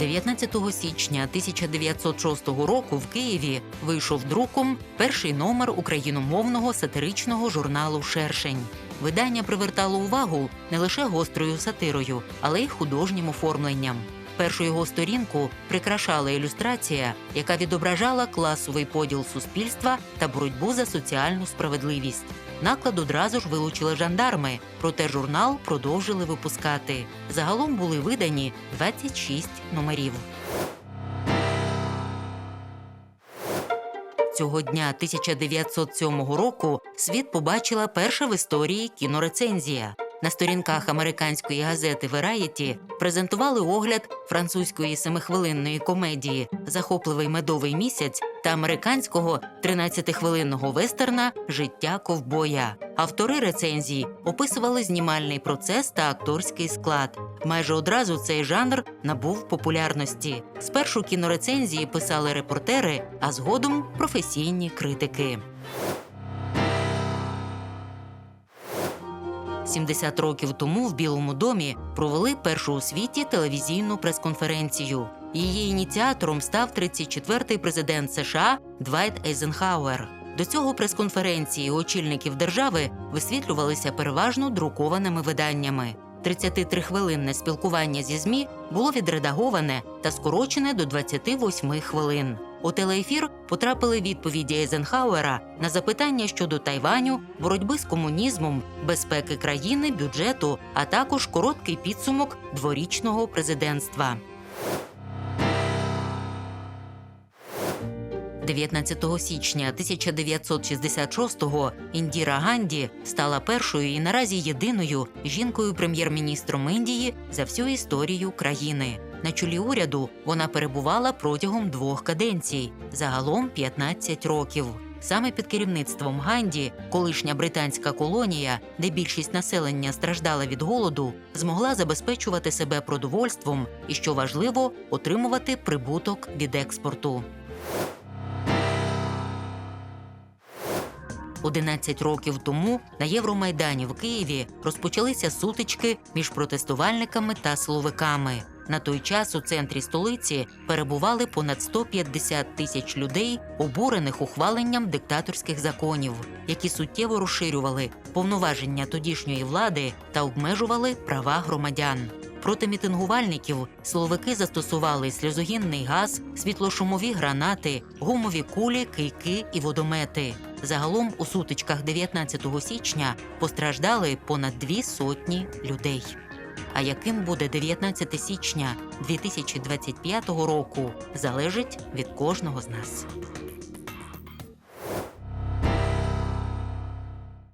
19 січня 1906 року в Києві вийшов друком перший номер україномовного сатиричного журналу Шершень. Видання привертало увагу не лише гострою сатирою, але й художнім оформленням. Першу його сторінку прикрашала ілюстрація, яка відображала класовий поділ суспільства та боротьбу за соціальну справедливість. Наклад одразу ж вилучили жандарми, проте журнал продовжили випускати. Загалом були видані 26 номерів. Цього дня 1907 року світ побачила перша в історії кінорецензія. На сторінках американської газети Variety презентували огляд французької семихвилинної комедії Захопливий медовий місяць та американського 13-хвилинного вестерна Життя ковбоя. Автори рецензії описували знімальний процес та акторський склад. Майже одразу цей жанр набув популярності. Спершу кінорецензії писали репортери, а згодом професійні критики. 70 років тому в Білому домі провели першу у світі телевізійну прес-конференцію. Її ініціатором став 34-й президент США Двайт Ейзенхауер. До цього прес-конференції очільників держави висвітлювалися переважно друкованими виданнями. 33-хвилинне спілкування зі ЗМІ було відредаговане та скорочене до 28 хвилин. У телеефір потрапили відповіді Ейзенхауера на запитання щодо Тайваню, боротьби з комунізмом, безпеки країни, бюджету, а також короткий підсумок дворічного президентства. 19 січня 1966-го Індіра Ганді стала першою і наразі єдиною жінкою прем'єр-міністром Індії за всю історію країни. На чолі уряду вона перебувала протягом двох каденцій, загалом 15 років. Саме під керівництвом Ганді, колишня британська колонія, де більшість населення страждала від голоду, змогла забезпечувати себе продовольством і, що важливо, отримувати прибуток від експорту. 11 років тому на Євромайдані в Києві розпочалися сутички між протестувальниками та силовиками. На той час у центрі столиці перебували понад 150 тисяч людей, обурених ухваленням диктаторських законів, які суттєво розширювали повноваження тодішньої влади та обмежували права громадян. Проти мітингувальників силовики застосували сльозогінний газ, світлошумові гранати, гумові кулі, кийки і водомети. Загалом у сутичках 19 січня постраждали понад дві сотні людей. А яким буде 19 січня 2025 року, залежить від кожного з нас.